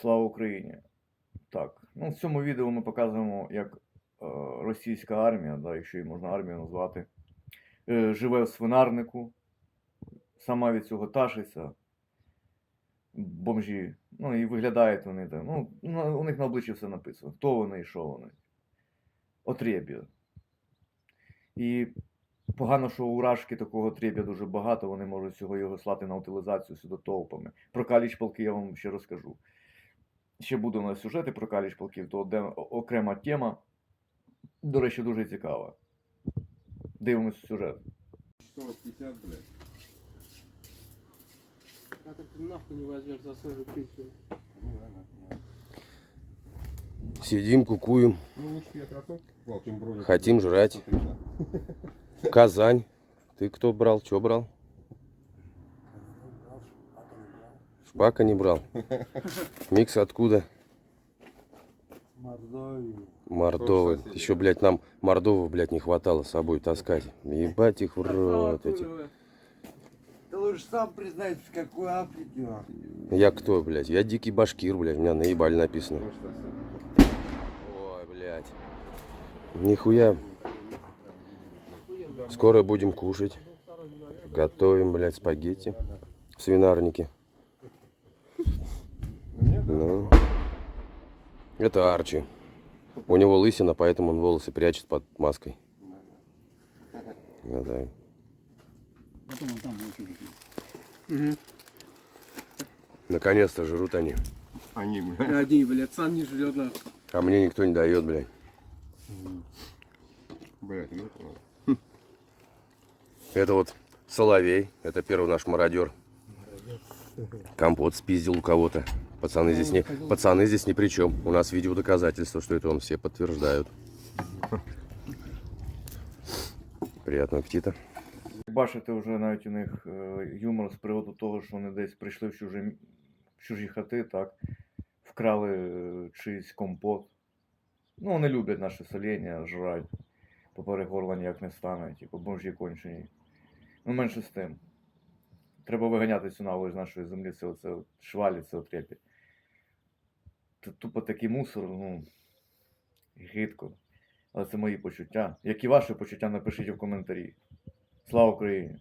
Слава Україні! Так, ну в цьому відео ми показуємо, як е, російська армія, да, якщо її можна армією назвати, е, живе в свинарнику, сама від цього ташиться. Бомжі. Ну і виглядають вони так. Ну, у них на обличчі все написано. Хто вони і що вони. Отреб'я. І погано, що у Рашки такого треб'я дуже багато, вони можуть цього його слати на утилізацію сюди товпами. Про каліч полки я вам ще розкажу. Ще буде у нас сюжети про каліч полків, то де окрема тема. До речі, дуже цікава. Дивимось сюжет. 150, блядь. А так ты нахуй не возьмешь за свою пенсию. Сидим, кукуем, Ну, лучше я хотим жрать. Казань. Ты кто брал? Что брал? Шпака не брал. Микс откуда? Мордовия. Мордовы. Еще, блядь, нам мордовов, блядь, не хватало с собой таскать. Ебать их в рот эти. Да лучше сам признайся, в какой Африке. Я кто, блядь? Я дикий башкир, блядь. У меня наебаль написано. Ой, блядь. Нихуя. Скоро будем кушать. Готовим, блядь, спагетти. В свинарнике. Ну. Это Арчи. У него лысина, поэтому он волосы прячет под маской. Ну да. Наконец-то жрут они. Они, блядь. Один, блядь, сам не жрет нахуй. А мне никто не дает, блядь. Блядь, ну. Это вот Соловей, это первый наш мародер. Компот спиздил у кого-то. Пацаны здесь не, пацаны здесь ни при чем. У нас видео доказательства, что это он все подтверждают. Приятного аппетита. Бачите, вже навіть у них е, юмор з приводу того, що вони десь прийшли в чужі, м- в чужі хати, так, вкрали е, чийсь компот. Ну, вони люблять наше соління, жрать. Поперек горла ніяк не стане, типу, бомжі кончені. Ну, менше з тим. Треба виганяти цю наволоч з нашої землі, це оце от швалі, це отрепі. Це тупо такий мусор, ну, гидко. Але це мої почуття. Як і ваші почуття, напишіть в коментарі. Слава Україні!